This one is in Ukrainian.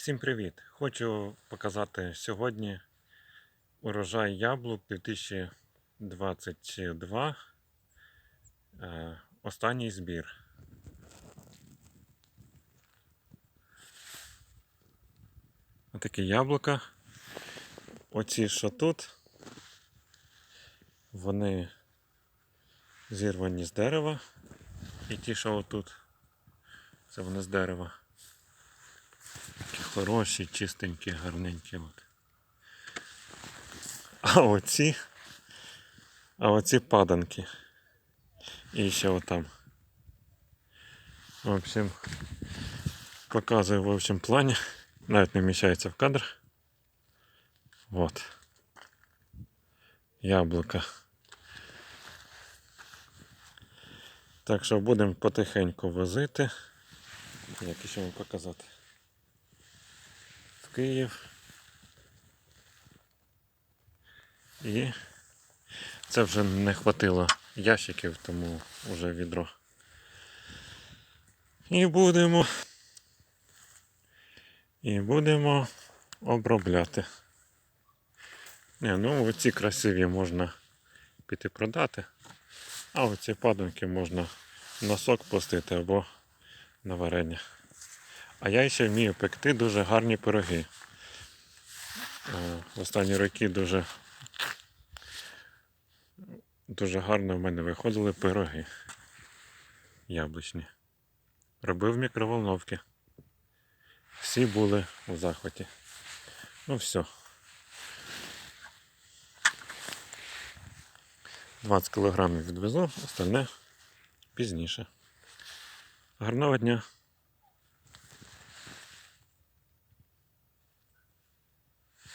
Всім привіт! Хочу показати сьогодні урожай яблук 2022. Е, Останній збір. Отакі яблука. Оці, що тут, вони зірвані з дерева. І ті, що отут, це вони з дерева. Хороші, чистенькі, гарненькі. От. А оці. А оці паданки. І ще отам. В общем, показую в общем плані. Навіть не вміщається в кадр. Вот. Яблука. Так що будемо потихеньку возити. Як ще вам показати? Київ. І це вже не хватило ящиків, тому вже відро. І будемо. І будемо обробляти. Не, ну оці красиві можна піти продати, а оці паданки можна на сок пустити або на варення. А я ще вмію пекти дуже гарні пироги. Е, В останні роки дуже, дуже гарно в мене виходили пироги яблучні. Робив мікроволновки. Всі були у захваті. Ну все. 20 кілограмів відвезу, остальне пізніше. Гарного дня!